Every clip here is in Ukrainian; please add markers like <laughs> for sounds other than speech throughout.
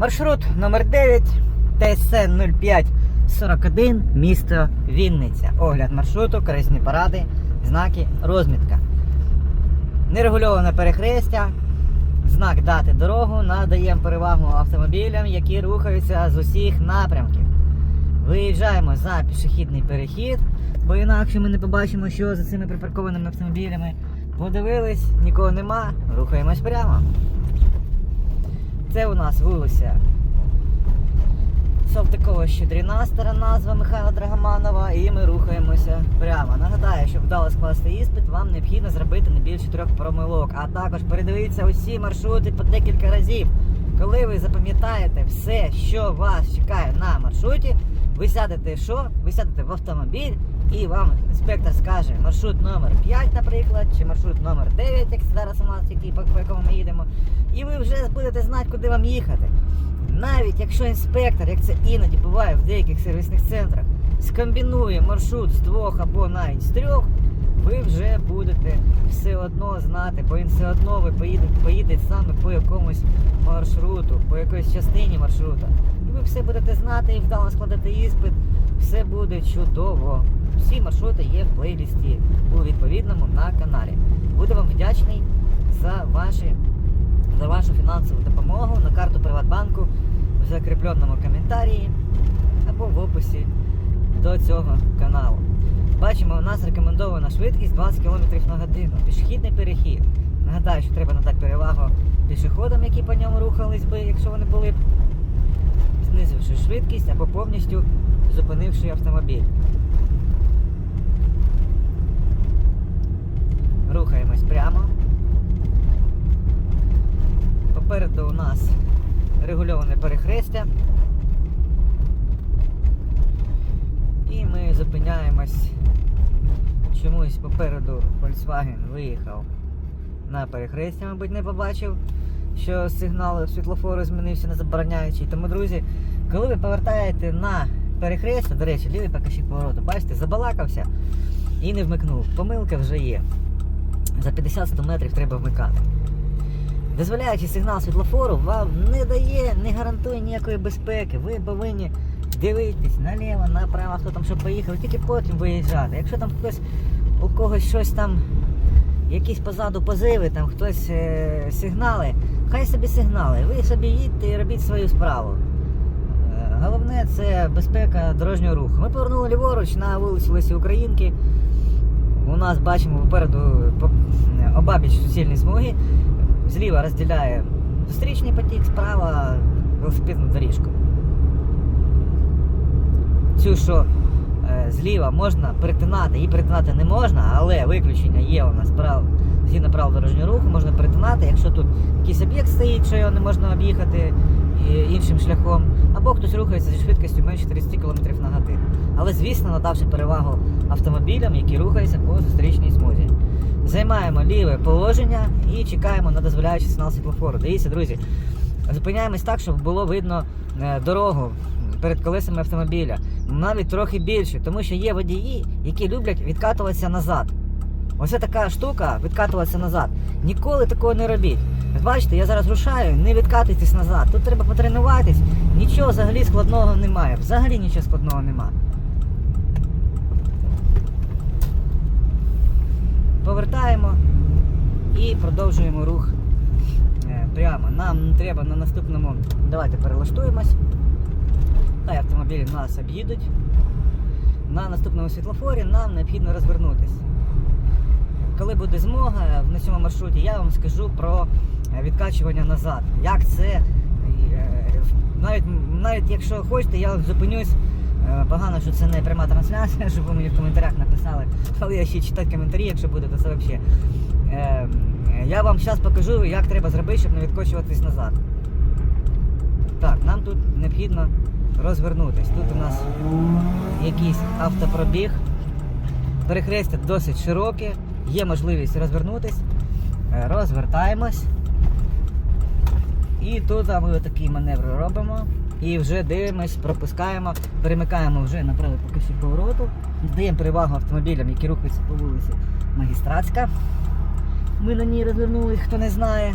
Маршрут номер 9 ТСН 0541, місто Вінниця. Огляд маршруту, корисні поради, знаки, розмітка. Нерегульоване перехрестя. Знак дати дорогу. Надаємо перевагу автомобілям, які рухаються з усіх напрямків. Виїжджаємо за пішохідний перехід, бо інакше ми не побачимо, що за цими припаркованими автомобілями. Подивились, нікого нема, рухаємось прямо. Це у нас вулиця Салтикова Щедріна, стара назва Михайла Драгоманова, і ми рухаємося прямо. Нагадаю, щоб вдало скласти іспит, вам необхідно зробити не більше трьох помилок, а також передивитися усі маршрути по декілька разів. Коли ви запам'ятаєте все, що вас чекає на маршруті, ви сядете що? Ви сядете в автомобіль і вам інспектор скаже маршрут номер 5, наприклад, чи маршрут номер 9, як зараз у нас, який, по, якому ми їдемо. І ви вже будете знати, куди вам їхати. Навіть якщо інспектор, як це іноді буває в деяких сервісних центрах, скомбінує маршрут з двох або навіть з трьох, ви вже будете все одно знати, бо він все одно ви поїдете, поїдете саме по якомусь маршруту, по якоїсь частині маршрута. Ви все будете знати і вдало складати іспит, все буде чудово. Всі маршрути є в плейлісті у відповідному на каналі. Буду вам вдячний за ваші за вашу фінансову допомогу на карту Приватбанку в закріпленому коментарі або в описі до цього каналу. Бачимо, у нас рекомендована швидкість 20 км на годину. Пішохідний перехід. Нагадаю, що треба надати перевагу пішоходам, які по ньому рухались би, якщо вони були б, знизивши швидкість або повністю зупинивши автомобіль. Рухаємось прямо. Попереду у нас регульоване перехрестя. І ми зупиняємось. Чомусь попереду Volkswagen виїхав на перехрестя, мабуть, не побачив, що сигнал світлофору змінився на забороняючий. Тому, друзі, коли ви повертаєте на перехрестя, до речі, лівий покажчик повороту, бачите, забалакався і не вмикнув. Помилка вже є. За 50-100 метрів треба вмикати. Дозволяючи сигнал світлофору, вам не дає, не гарантує ніякої безпеки. Ви повинні дивитись наліво, направо, хто там що поїхав, тільки потім виїжджати. Якщо там хтось у когось щось там, якісь позаду позиви, там хтось е, сигнали, хай собі сигнали. Ви собі їдьте і робіть свою справу. Е, Головне це безпека дорожнього руху. Ми повернули ліворуч на вулицю Лесі Українки. У нас бачимо попереду обабіч суцільні смуги. Зліва розділяє зустрічний потік, справа велосипедну доріжку. Цю, що е, зліва можна перетинати, її перетинати не можна, але виключення є у нас прав, згідно правил дорожнього руху, можна перетинати, якщо тут якийсь об'єкт стоїть, що його не можна об'їхати іншим шляхом, або хтось рухається зі швидкістю менше 30 км на годину. Але, звісно, надавши перевагу автомобілям, які рухаються по зустрічній смузі. Займаємо ліве положення і чекаємо на дозволяючий сигнал світлофору. Дивіться, друзі, зупиняємось так, щоб було видно е, дорогу перед колесами автомобіля. Навіть трохи більше, тому що є водії, які люблять відкатуватися назад. Оце така штука відкатуватися назад. Ніколи такого не робіть. Бачите, я зараз рушаю, не відкатуйтесь назад. Тут треба потренуватись. Нічого взагалі складного немає. Взагалі нічого складного немає. Повертаємо і продовжуємо рух е, прямо. Нам треба на наступному. Давайте перелаштуємось. Хай автомобілі нас об'їдуть. На наступному світлофорі нам необхідно розвернутись. Буде змога на цьому маршруті, я вам скажу про е, відкачування назад. Як це, е, навіть, навіть якщо хочете, я зупинюсь. Е, Погано, що це не пряма трансляція, <laughs> щоб ви мені в коментарях написали. Але я ще читати коментарі, якщо буде, то це взагалі. Е, Я вам зараз покажу, як треба зробити, щоб не відкочуватись назад. Так, нам тут необхідно розвернутись. Тут у нас якийсь автопробіг. Перехрестя досить широке, є можливість розвернутись. Е, Розвертаємось. І тут ми такий маневр робимо. І вже дивимось, пропускаємо, перемикаємо вже на правий покажчик повороту. Даємо перевагу автомобілям, які рухаються по вулиці Магістратська. Ми на ній розвернулись, хто не знає.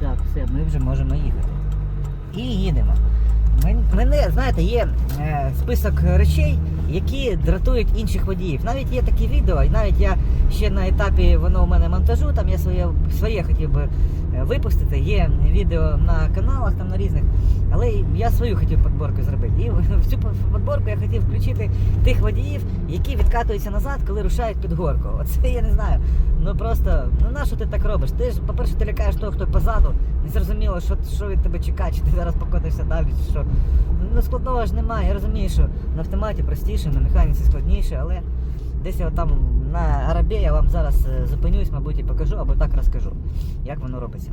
Так, все, ми вже можемо їхати. І їдемо. Мен- Мене, знаєте, є е, список речей, які дратують інших водіїв. Навіть є такі відео, і навіть я ще на етапі воно у мене монтажу, там я своє, своє хотів би е, випустити. Є відео на каналах, там на різних. Але я свою хотів підборку зробити. І в цю підборку я хотів включити тих водіїв, які відкатуються назад, коли рушають під горку. <laughs> Оце я не знаю. Ну просто, ну на що ти так робиш? Ти ж, по-перше, ти лякаєш того, хто позаду. Не зрозуміло, що, що від тебе чекає, чи ти зараз покотишся далі, чи що. Ну складного ж немає. Я розумію, що на автоматі простіше, на механіці складніше, але десь я там на Арабі я вам зараз е, зупинюсь, мабуть, і покажу, або так розкажу, як воно робиться.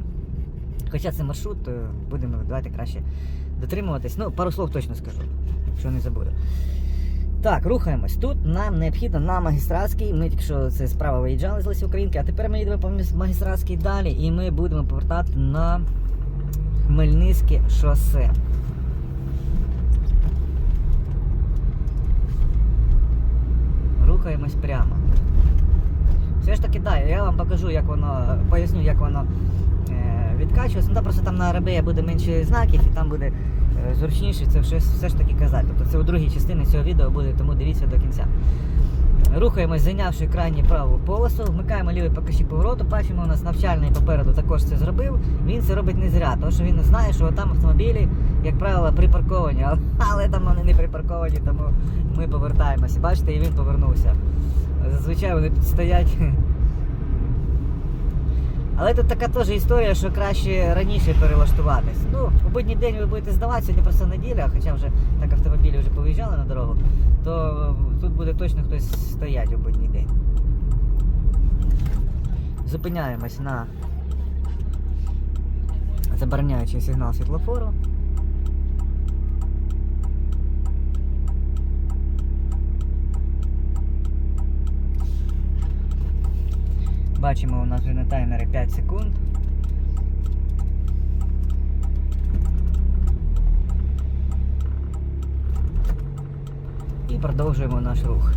Хоча це маршрут, е, будемо давайте краще дотримуватись. Ну, пару слов точно скажу, якщо не забуду. Так, рухаємось. Тут нам необхідно на магістратській. Ми тільки що це справа виїжджали з Лесі Українки, а тепер ми їдемо по магістратській далі і ми будемо повертати на Хмельницьке шосе. Рухаємось прямо. Все ж таки, да, я вам покажу, як воно, поясню, як воно е, відкачується. Ну, та просто там на Арабея буде менше знаків і там буде е, зручніше це все, все ж таки казати. Тобто це у другій частині цього відео буде, тому дивіться до кінця. Рухаємось, зайнявши крайню праву полосу, вмикаємо лівий покажчик повороту. Бачимо, у нас навчальний попереду також це зробив. Він це робить не зря, тому що він знає, що там автомобілі, як правило, припарковані, але, там вони не припарковані, тому ми повертаємося. Бачите, і він повернувся. Зазвичай вони тут стоять. Але тут така теж історія, що краще раніше перелаштуватись. Ну, у будній день ви будете здавати, сьогодні просто неділя, хоча вже так автомобілі вже повиїжджали на дорогу, то тут буде точно хтось стоять у будній день. Зупиняємось на забороняючий сигнал світлофору. Бачимо, у нас вже на таймері 5 секунд. І продовжуємо наш рух.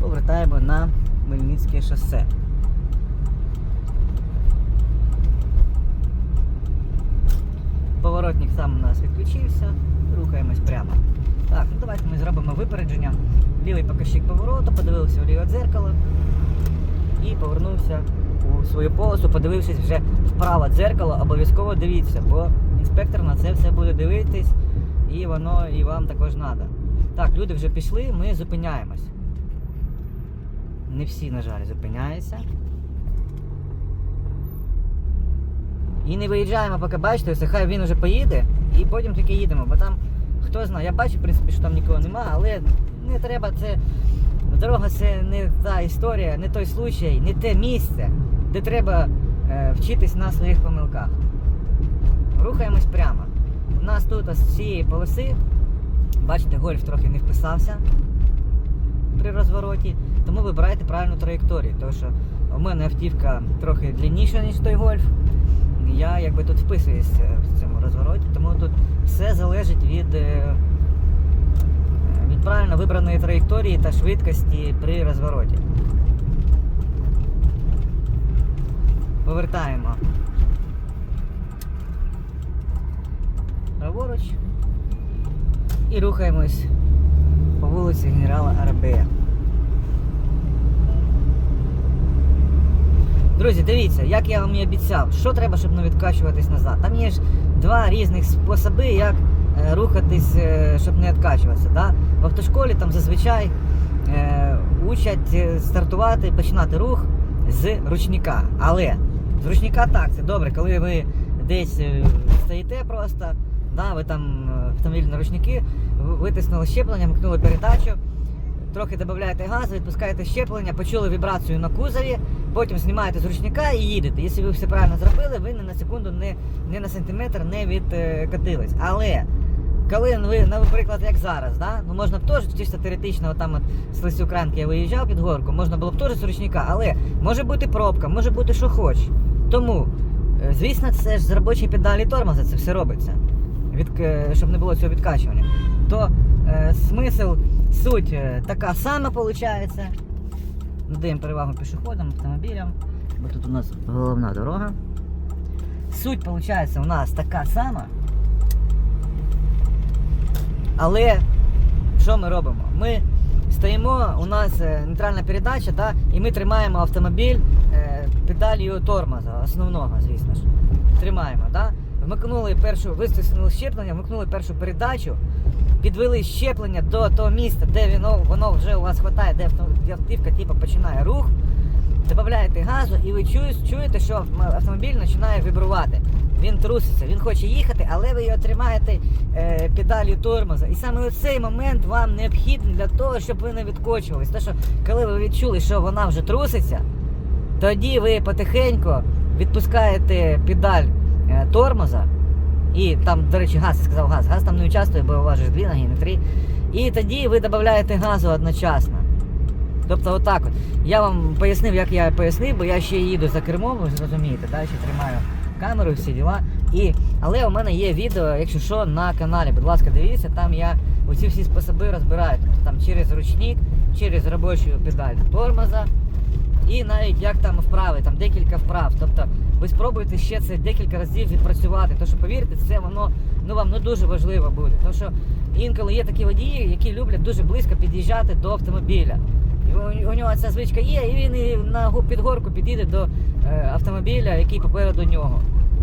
Повертаємо на Хмельницьке шосе. Поворотник сам у нас відключився, рухаємось прямо. Так, ну давайте ми зробимо випередження. Лівий покажчик повороту, подивився в ліве дзеркало і повернувся у свою полосу, подивившись вже вправо дзеркало, обов'язково дивіться, бо інспектор на це все буде дивитись і воно і вам також треба. Так, люди вже пішли, ми зупиняємось. Не всі, на жаль, зупиняються. І не виїжджаємо, поки бачите, ось хай він вже поїде, і потім тільки їдемо, бо там хто знає, я бачу, в принципі, що там нікого немає, але не треба це. Дорога це не та історія, не той случай, не те місце, де треба е, вчитись на своїх помилках. Рухаємось прямо. У нас тут з цієї полоси, бачите, гольф трохи не вписався при розвороті, тому вибирайте правильну траєкторію, тому що у мене автівка трохи длинніша, ніж той гольф. Я якби тут вписуюсь е, в цьому розвороті, тому тут все залежить від, е, від правильно вибраної траєкторії та швидкості при розвороті. Повертаємо праворуч і рухаємось по вулиці генерала Арабея. Друзі, дивіться, як я вам і обіцяв, що треба, щоб не відкачуватись назад. Там є ж два різних способи, як е, рухатись, е, щоб не відкачуватися. Да? В автошколі там зазвичай е, учать е, стартувати, починати рух з ручника. Але з ручника так, це добре, коли ви десь стоїте просто, да, ви там автомобіль на ручники, витиснули щеплення, вмкнули передачу, трохи додаєте газ, відпускаєте щеплення, почули вібрацію на кузові, потім знімаєте з ручника і їдете. Якщо ви все правильно зробили, ви не на секунду, не, не на сантиметр не відкатились. Але коли ви, ну, наприклад, як зараз, да? ну можна б теж чисто теоретично, там от з Лисюкранки я виїжджав під горку, можна було б теж з ручника, але може бути пробка, може бути що хоч. Тому, е, звісно, це ж з робочої педалі тормоза це все робиться, від, е, щоб не було цього відкачування. То е, смисл, суть е, така сама виходить. надаємо перевагу пішоходам, автомобілям, бо тут у нас головна дорога. Суть, виходить, у нас така сама. Але що ми робимо? Ми стоїмо, у нас е, нейтральна передача, да, і ми тримаємо автомобіль е, педалью тормоза, основного, звісно ж. Тримаємо, да? Вмикнули першу, вистиснули щеплення, вмикнули першу передачу, підвели щеплення до того місця, де воно, воно вже у вас хватає, де автівка типу, починає рух. Додаєте газу і ви чуєте, що автомобіль починає вібрувати. Він труситься, він хоче їхати, але ви його тримаєте е, педалю тормоза. І саме цей момент вам необхідний для того, щоб ви не відкочувались. Тому що коли ви відчули, що вона вже труситься, тоді ви потихеньку відпускаєте педаль е, тормоза. І там, до речі, газ, я сказав газ. Газ там не участвує, бо у вас же ж дві ноги, не три. І тоді ви додаєте газу одночасно. Тобто отак от. Я вам пояснив, як я пояснив, бо я ще їду за кермом, ви зрозумієте, да? ще тримаю камеру, всі діла. І, але у мене є відео, якщо що, на каналі. Будь ласка, дивіться, там я оці всі способи розбираю. Тобто там через ручник, через робочу педаль тормоза. І навіть як там вправи, там декілька вправ. Тобто ви спробуєте ще це декілька разів відпрацювати. Тому що повірте, це воно ну вам не дуже важливо буде. Тому що інколи є такі водії, які люблять дуже близько під'їжджати до автомобіля. У, нього ця звичка є, і він і на підгорку підійде до е, автомобіля, який попереду нього.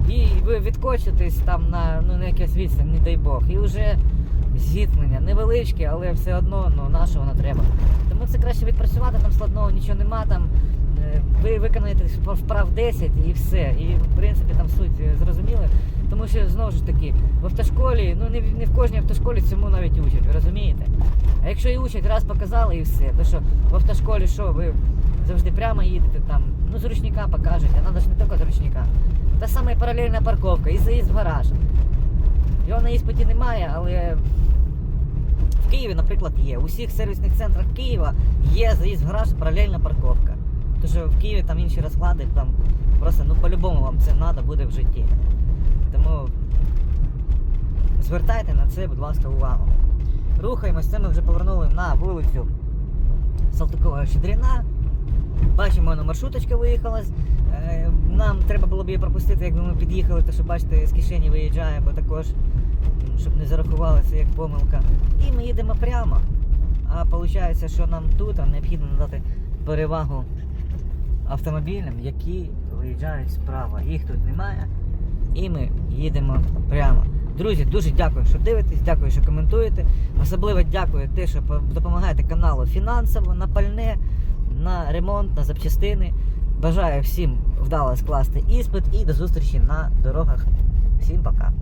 І ви відкочитесь там на ну на якась відстань, не дай Бог. І вже зіткнення невеличке, але все одно ну, на що воно треба. Тому це краще відпрацювати, там складного нічого нема. Там ви виконаєте вправ 10 і все. І в принципі там суть е, зрозуміли. Тому що знову ж таки, в автошколі, ну не, в- не в кожній автошколі цьому навіть учать, ви розумієте? А якщо і учать, раз показали і все. То що в автошколі що, ви завжди прямо їдете там, ну з ручника покажете, а треба ж не тільки з ручника. Та саме і паралельна парковка, і заїзд в гараж. Його на іспиті немає, але в Києві, наприклад, є. У всіх сервісних центрах Києва є заїзд в гараж, паралельна парковка. Тому що в Києві там інші розклади, там просто ну по-любому вам це треба буде в житті. Тому звертайте на це, будь ласка, увагу. Рухаємось, це ми вже повернули на вулицю Салтикова Щедрина. Бачимо, воно маршруточка виїхала. Е, Нам треба було б її пропустити, якби ми під'їхали, то що бачите, з кишені виїжджає, бо також, щоб не зарахували це як помилка. І ми їдемо прямо. А виходить, що нам тут необхідно надати перевагу автомобілям, які виїжджають справа. Їх тут немає. І ми їдемо прямо. Друзі, дуже дякую, що дивитесь, дякую, що коментуєте. Особливо дякую те, що допомагаєте каналу фінансово, на пальне, на ремонт, на запчастини. Бажаю всім вдало скласти іспит і до зустрічі на дорогах. Всім пока.